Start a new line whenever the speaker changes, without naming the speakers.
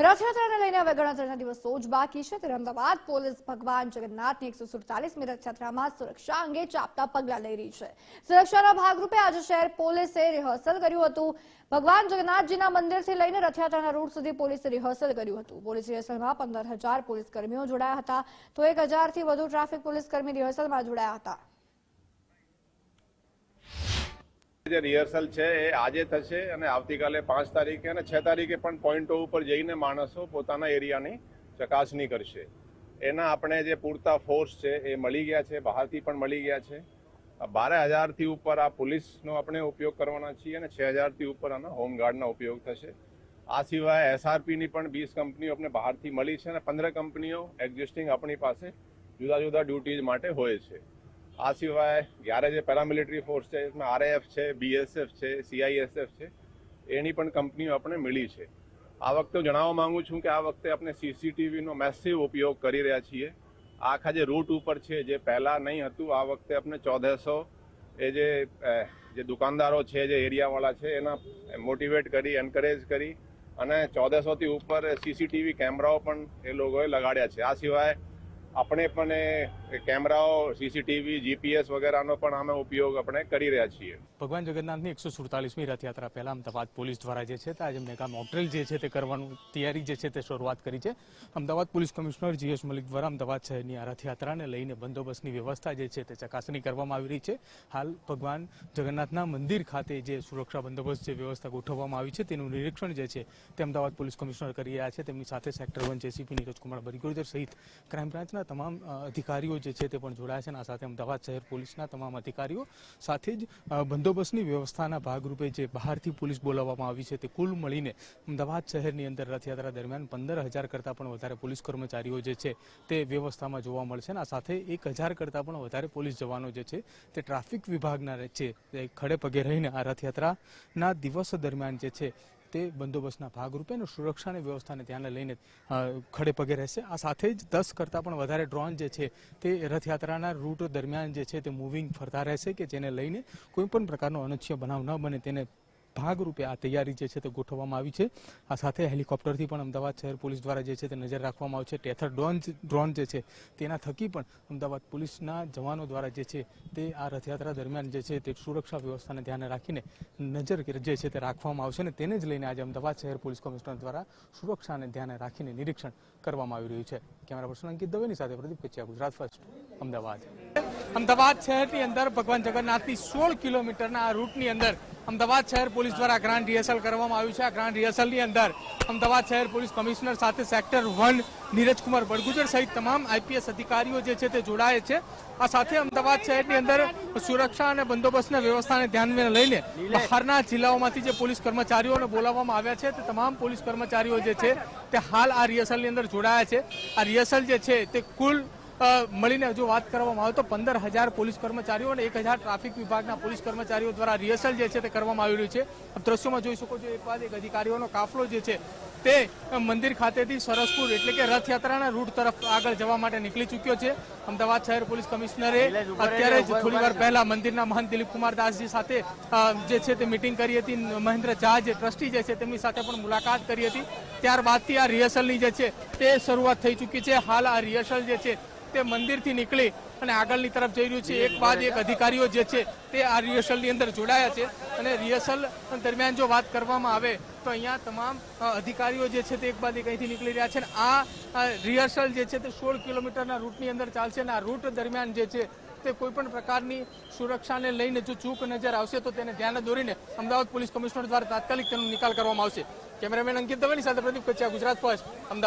રથયાત્રાને લઈને હવે ગણતરીના દિવસો જ બાકી છે. ત્યારે અમદાવાદ પોલીસ ભગવાન જગન્નાથની એકસો સુડતાલીસમી રથયાત્રામાં સુરક્ષા અંગે ચાપતા પગલાં લઈ રહી છે. સુરક્ષાના ભાગરૂપે આજે શહેર પોલીસે રિહર્સલ કર્યું હતું. ભગવાન જગન્નાથજીના મંદિરથી લઈને રથયાત્રાના રૂટ સુધી પોલીસે રિહર્સલ કર્યું હતું. પોલીસ રિહર્સલમાં પંદર હજાર પોલીસ કર્મીઓ જોડાયા હતા. તો એક હજારથી વધુ ટ્રાફિક પોલીસ કર્મી રિહર્સલમાં જોડાયા હતા.
જે રિહર્સલ છે એ આજે થશે અને આવતીકાલે પાંચ તારીખે અને છ તારીખે પણ પોઈન્ટો ઉપર જઈને માણસો પોતાના એરિયાની ચકાસણી કરશે. એના આપણે જે પૂરતા ફોર્સ છે એ મળી ગયા છે, બહારથી પણ મળી ગયા છે. બારે હજારથી ઉપર આ પોલીસનો આપણે ઉપયોગ કરવાના છીએ અને છ હજારથી ઉપર આના હોમગાર્ડનો ઉપયોગ થશે. આ સિવાય એસઆરપીની પણ વીસ કંપનીઓ આપણે બહારથી મળી છે અને પંદર કંપનીઓ એક્ઝિસ્ટિંગ આપણી પાસે જુદા જુદા ડ્યુટીઝ માટે હોય છે. આ સિવાય જ્યારે જે પેરામિલિટરી ફોર્સ છે એમાં આરએએફ છે, બીએસએફ છે, સીઆઈએસએફ છે, એની પણ કંપનીઓ આપણે મળી છે. આ વખતે જણાવવા માંગુ છું કે આ વખતે આપણે સીસીટીવીનો મેસિવ ઉપયોગ કરી રહ્યા છીએ. આખા જે રૂટ ઉપર છે, જે પહેલાં નહીં હતું, આ વખતે આપણે ચૌદસો એ જે જે દુકાનદારો છે, જે એરિયાવાળા છે, એના મોટિવેટ કરી એન્કરેજ કરી અને ચૌદસોથી ઉપર સીસીટીવી કેમેરાઓ પણ એ લોકોએ લગાડ્યા છે. આ સિવાય આપણે પણ કેમેરાઓ સીસીટીવી જીપીએસ વગેરેનો પણ અમે ઉપયોગ આપણે કરી રહ્યા છીએ.
ભગવાન જગન્નાથની એકસો સુડતાલીસમી રથયાત્રા પહેલા અમદાવાદ પોલીસ દ્વારા જે છે તે આજે મેગા મોકડ્રીલ જે છે તે કરવાનું તૈયારી જે છે તે શરૂઆત કરી છે. Ahmedabad police commissioner GS Malik દ્વારા અમદાવાદ શહેરની આ રથયાત્રાને લઈને બંદોબસ્તની વ્યવસ્થા જે છે તે ચકાસણી કરવામાં આવી રહી છે. હાલ ભગવાન જગન્નાથના મંદિર ખાતે જે સુરક્ષા બંદોબસ્ત જે વ્યવસ્થા ગોઠવવામાં આવી છે તેનું નિરીક્ષણ જે છે તે અમદાવાદ પોલીસ કમિશનર કરી રહ્યા છે. તેમની સાથે sector one JCP Neeraj Kumar Barigodar સહિત ક્રાઇમ બ્રાન્ચના તમામ અધિકારીઓ જે છે તે પણ જોડાયા છે અને આ સાથે અમદાવાદ શહેર પોલીસના તમામ અધિકારીઓ સાથે જ બંદોબસ્તની વ્યવસ્થાના ભાગરૂપે જે બહારથી પોલીસ બોલાવવામાં આવી છે તે કુલ મળીને અમદાવાદ શહેરની અંદર રથયાત્રા દરમિયાન પંદર હજાર કરતાં પણ વધારે પોલીસ કર્મચારીઓ જે છે તે વ્યવસ્થામાં જોવા મળશે અને આ સાથે એક હજાર કરતાં પણ વધારે પોલીસ જવાનો જે છે તે ટ્રાફિક વિભાગના છે ખડે પગે રહીને આ રથયાત્રાના દિવસ દરમિયાન જે છે તે બંદોબસ્તના ભાગરૂપે અને સુરક્ષાની વ્યવસ્થાને ધ્યાને લઈને ખડે પગે રહેશે. આ સાથે જ દસ કરતાં પણ વધારે ડ્રોન જે છે તે રથયાત્રાના રૂટ દરમિયાન જે છે તે મૂવિંગ ફરતા રહેશે કે જેને લઈને કોઈ પણ પ્રકારનો અનિચ્છનીય બનાવ ન બને તેને ભાગરૂપે આ તૈયારી જે છે તે ગોઠવવામાં આવી છે. આ સાથે હેલિકોપ્ટરથી પણ અમદાવાદ શહેર પોલીસ દ્વારા જે છે તે નજર રાખવામાં આવશે ટેથર ડ્રોન ડ્રોન જે છે તેના થકી પણ અમદાવાદ પોલીસના જવાનો દ્વારા જે છે તે આ રથયાત્રા દરમિયાન જે છે તે સુરક્ષા વ્યવસ્થાને ધ્યાને રાખીને નજર જે છે તે રાખવામાં આવશે અને તેને જ લઈને આજે અમદાવાદ શહેર પોલીસ કમિશનર દ્વારા સુરક્ષાને ધ્યાને રાખીને નિરીક્ષણ કરવામાં આવી રહ્યું છે. કેમેરા પર્સન અંકિત દવેની સાથે પ્રદીપ કચ્યા ગુજરાત ફર્સ્ટ, અમદાવાદ. અમદાવાદ શહેરની અંદર ભગવાન જગન્નાથની સોળ કિલોમીટરના આ રૂટની અંદર અમદાવાદ શહેર પોલીસ દ્વારા ગ્રાન્ડ રિહર્સલ કરવામાં આવ્યું છે. આ ગ્રાન્ડ રિહર્સલની અંદર અમદાવાદ શહેર પોલીસ કમિશનર સાથે સેક્ટર વન નીરજકુમાર બડગુજર સહિત તમામ આઈપીએસ અધિકારીઓ જે છે તે જોડાય છે. આ સાથે અમદાવાદ શહેરની અંદર સુરક્ષા અને બંદોબસ્તની વ્યવસ્થાને ધ્યાનમાં લઈને બહારના જિલ્લાઓમાંથી જે પોલીસ કર્મચારીઓને બોલાવવામાં આવ્યા છે તે તમામ પોલીસ કર્મચારીઓ જે છે તે હાલ આ રિહર્સલની અંદર જોડાયા છે. આ રિહર્સલ જે છે તે કુલ મળીને જો વાત કરવામાં આવે તો પંદર હજાર પોલીસ કર્મચારીઓ અને એક હજાર ટ્રાફિક વિભાગના પોલીસ કર્મચારીઓ દ્વારા રિહર્સલ જે છે તે કરવામાં આવી રહ્યું છે. દ્રશ્યોમાં જોઈ શકો છો એક બાદ એક અધિકારીઓનો કાફલો જે છે તે મંદિર ખાતેથી સરસપુર એટલે કે રથયાત્રાના રૂટ તરફ આગળ જવા માટે નીકળી ચૂક્યો છે. અમદાવાદ શહેર પોલીસ કમિશનરે અત્યારે જ થોડી વાર પહેલા મંદિરના મહંત દિલીપ કુમાર દાસજી સાથે જે છે તે મિટિંગ કરી હતી. મહેન્દ્ર ઝા જે ટ્રસ્ટી જે છે તેમની સાથે પણ મુલાકાત કરી હતી. ત્યારબાદથી આ રિહર્સલની જે છે તે શરૂઆત થઈ ચૂકી છે. હાલ આ રિહર્સલ જે છે તે મંદિરથી નીકળી અને આગળની તરફ જઈ રહ્યું છે. એક બાદ એક અધિકારીઓ જે છે તે આ રિહર્સલની અંદર જોડાયા છે અને રિહર્સલ દરમિયાન જો વાત કરવામાં આવે તો અહીંયા તમામ અધિકારીઓ જે છે તે એક બાદ એક અહીંથી નીકળી રહ્યા છે અને આ રિહર્સલ જે છે તે સોળ કિલોમીટરના રૂટની અંદર ચાલશે અને આ રૂટ દરમિયાન જે છે તે કોઈપણ પ્રકારની સુરક્ષાને લઈને જો ચૂક નજર આવશે તો તેને ધ્યાને દોરીને અમદાવાદ પોલીસ કમિશનર દ્વારા તાત્કાલિક તેનો નિકાલ કરવામાં આવશે. કેમેરામેન અંકિત દવેની સાથે પ્રદીપ કચ્છા ગુજરાત ફર્સ્ટ, અમદાવાદ.